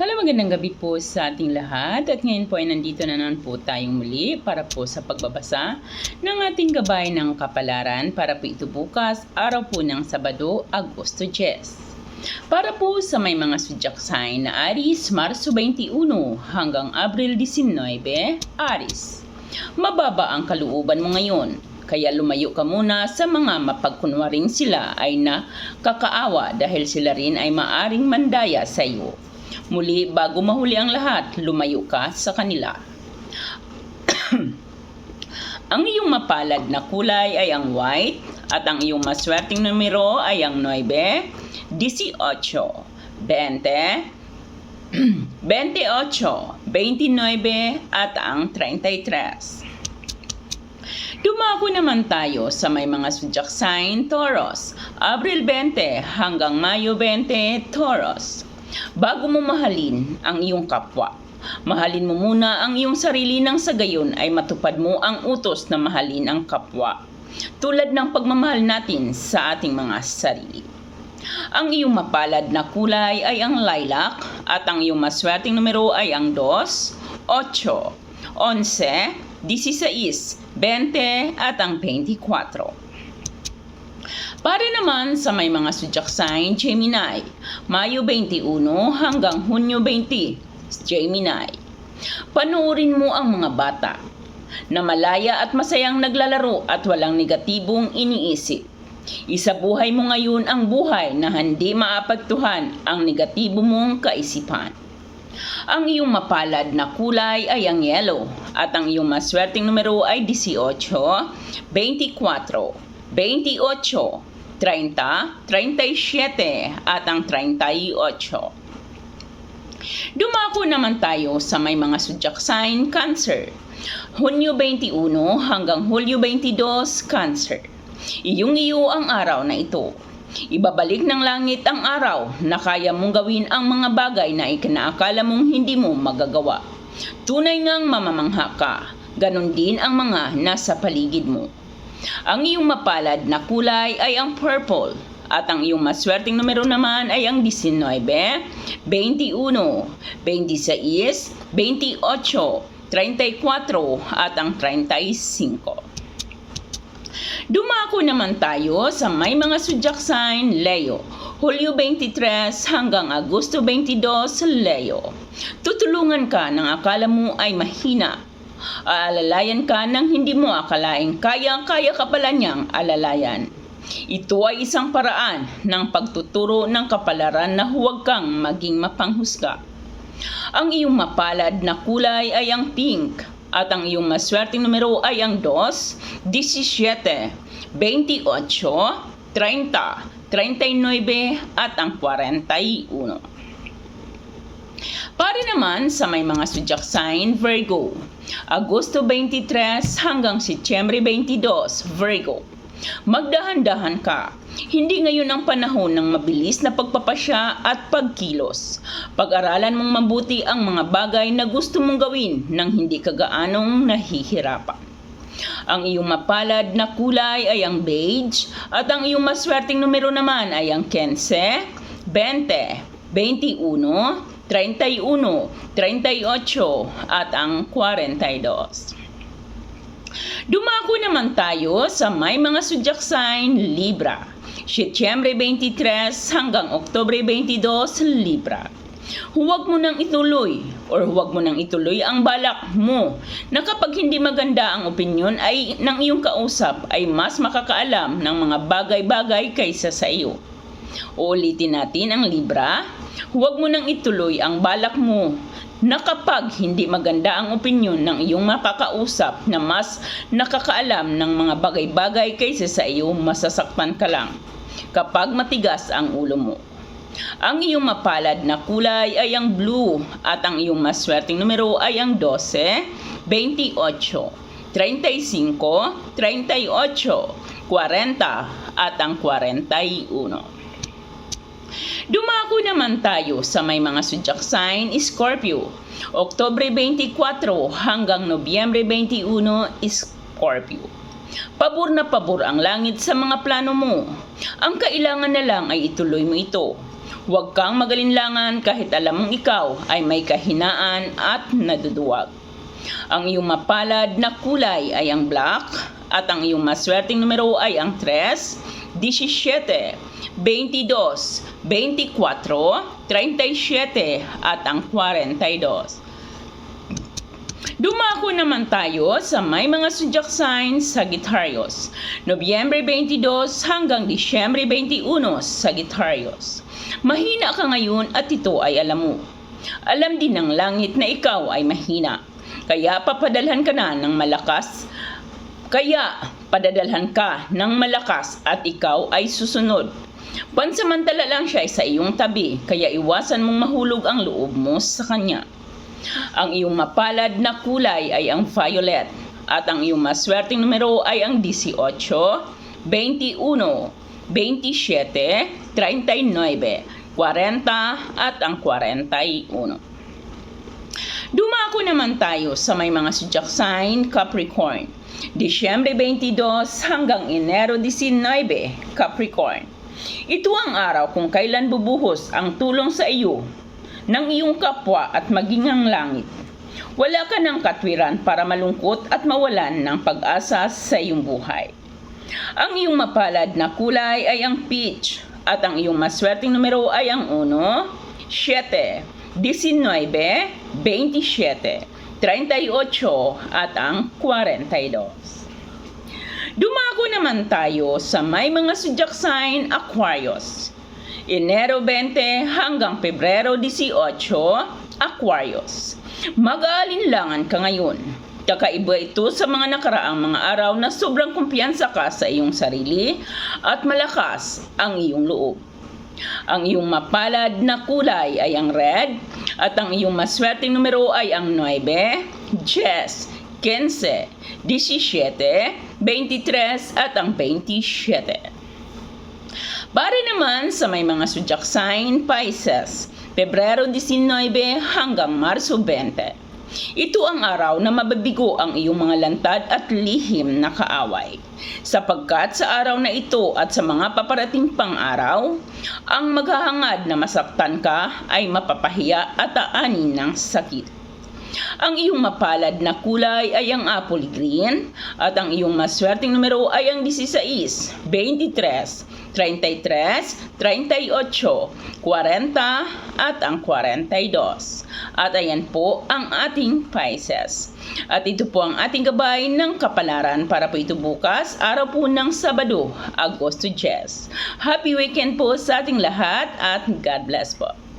Hello, magandang gabi po sa ating lahat at ngayon po ay nandito na naman po tayong muli para po sa pagbabasa ng ating gabay ng kapalaran para po ito bukas, araw po ng Sabado, Agosto 10. Para po sa may mga zodiac sign na Aris, Marso 21 hanggang Abril 19, Aris. Mababa ang kaluuban mo ngayon, kaya lumayo ka muna sa mga mapagkunwaring sila ay na kakaawa dahil sila rin ay maaring mandaya sa iyo. Muli, bago mahuli ang lahat, lumayo ka sa kanila. ang iyong mapalad na kulay ay ang white at ang iyong maswerteng numero ay ang 9, 18, 20, 28, 29 at ang 33. Dumako naman tayo sa may mga zodiac sign Taurus, Abril 20 hanggang Mayo 20, Taurus. Bago mo mahalin ang iyong kapwa, mahalin mo muna ang iyong sarili nang sa gayon ay matupad mo ang utos na mahalin ang kapwa. Tulad ng pagmamahal natin sa ating mga sarili. Ang iyong mapalad na kulay ay ang lilac at ang iyong maswerteng numero ay ang 2, 8, 11, 16, 20 at ang 24. Para naman sa may mga zodiac sign Gemini, Mayo 21 hanggang Hunyo 20, Gemini. Panoorin mo ang mga bata na malaya at masayang naglalaro at walang negatibong iniisip. Isabuhay mo ngayon ang buhay na hindi maapagtuhan ang negatibo mong kaisipan. Ang iyong mapalad na kulay ay ang yellow at ang iyong maswerteng numero ay 18, 24, 28, 30, 37 at ang 38. Dumako naman tayo sa may mga zodiac sign Cancer. Hunyo 21 hanggang Hulyo 22, Cancer. Iyong iyo ang araw na ito. Ibabalik ng langit ang araw na kaya mong gawin ang mga bagay na ikinaakala mong hindi mo magagawa. Tunay ngang mamamangha ka, ganon din ang mga nasa paligid mo. Ang iyong mapalad na kulay ay ang purple at ang iyong maswerteng numero naman ay ang 19, 21, 26, 28, 34 at ang 35. Dumako naman tayo sa may mga zodiac sign Leo. Hulyo 23 hanggang Agosto 22 Leo. Tutulungan ka ng akala mo ay mahina. Aalalayan ka ng hindi mo akalaing kaya-kaya ka pala niyang alalayan. Ito ay isang paraan ng pagtuturo ng kapalaran na huwag kang maging mapanghusga. Ang iyong mapalad na kulay ay ang pink at ang iyong maswerteng numero ay ang 2, 17, 28, 30, 39 at ang 41. Para naman sa may mga zodiac sign Virgo, Agosto 23 hanggang Setyembre 22, Virgo. Magdahan-dahan ka. Hindi ngayon ang panahon ng mabilis na pagpapasya at pagkilos. Pag-aralan mong mabuti ang mga bagay na gusto mong gawin nang hindi ka gaanong nahihirapan. Ang iyong mapalad na kulay ay ang beige at ang iyong maswerteng numero naman ay ang 15, 20, 21, 31, 38 at ang 42. Dumako naman tayo sa may mga zodiac sign Libra. Setyembre 23 hanggang Oktobre 22 Libra. Huwag mo nang ituloy or huwag mo nang ituloy ang balak mo na kapag hindi maganda ang opinyon ay ng iyong kausap ay mas makakaalam ng mga bagay-bagay kaysa sa iyo. Uulitin natin ang Libra. Huwag mo nang ituloy ang balak mo na kapag hindi maganda ang opinyon ng iyong makakausap na mas nakakaalam ng mga bagay-bagay kaysa sa iyo, masasaktan ka lang kapag matigas ang ulo mo. Ang iyong mapalad na kulay ay ang blue at ang iyong maswerteng numero ay ang 12, 28, 35, 38, 40 at ang 41. Dumako naman tayo sa may mga zodiac sign Scorpio. Oktobre 24 hanggang Nobyembre 21 Scorpio. Pabor na pabor ang langit sa mga plano mo. Ang kailangan na lang ay ituloy mo ito. Huwag kang magalinlangan kahit alam mong ikaw ay may kahinaan at naduduwag. Ang iyong mapalad na kulay ay ang black at ang iyong maswerteng numero ay ang 3, 17, 22, 24, 37 at ang 42. Dumako naman tayo sa may mga zodiac signs Sagittarius. Nobyembre 22 hanggang Disyembre 21 Sagittarius. Mahina ka ngayon at ito ay alam mo. Alam din ng langit na ikaw ay mahina. Kaya papadalhan ka na ng malakas. Kaya padadalhan ka ng malakas at ikaw ay susunod. Pansamantala lang siya sa iyong tabi, kaya iwasan mong mahulog ang loob mo sa kanya. Ang iyong mapalad na kulay ay ang violet at ang iyong maswerteng numero ay ang 18, 21, 27, 39, 40 at ang 41. Dumako naman tayo sa may mga zodiac sign Capricorn. Disyembre 22 hanggang Enero 19, Capricorn. Ito ang araw kung kailan bubuhos ang tulong sa iyo ng iyong kapwa at maging ang langit. Wala ka ng katwiran para malungkot at mawalan ng pag-asa sa iyong buhay. Ang iyong mapalad na kulay ay ang peach at ang iyong maswerteng numero ay ang 1, 7, 19, 27, 38 at ang 42. Dumako naman tayo sa may mga zodiac sign Aquarius. Enero 20 hanggang Pebrero 18, Aquarius. Mag-aalinlangan ka ngayon. Kakaiba ito sa mga nakaraang mga araw na sobrang kumpiyansa ka sa iyong sarili at malakas ang iyong loob. Ang iyong mapalad na kulay ay ang red at ang iyong maswerteng numero ay ang 9, 10, 15, 17, 23 at ang 27. Para naman sa may mga zodiac sign Pisces, Pebrero 19 hanggang Marso 20. Ito ang araw na mababigo ang iyong mga lantad at lihim na kaaway. Sapagkat sa araw na ito at sa mga paparating pang araw, ang maghahangad na masaktan ka ay mapapahiya at aanin ng sakit. Ang iyong mapalad na kulay ay ang apple green at ang iyong maswerteng numero ay ang 16, 23, 33, 38, 40 at ang 42. At ayan po ang ating Pisces. At ito po ang ating gabay ng kapalaran para po ito bukas, araw po ng Sabado, Agosto 10. Happy weekend po sa ating lahat at God bless po.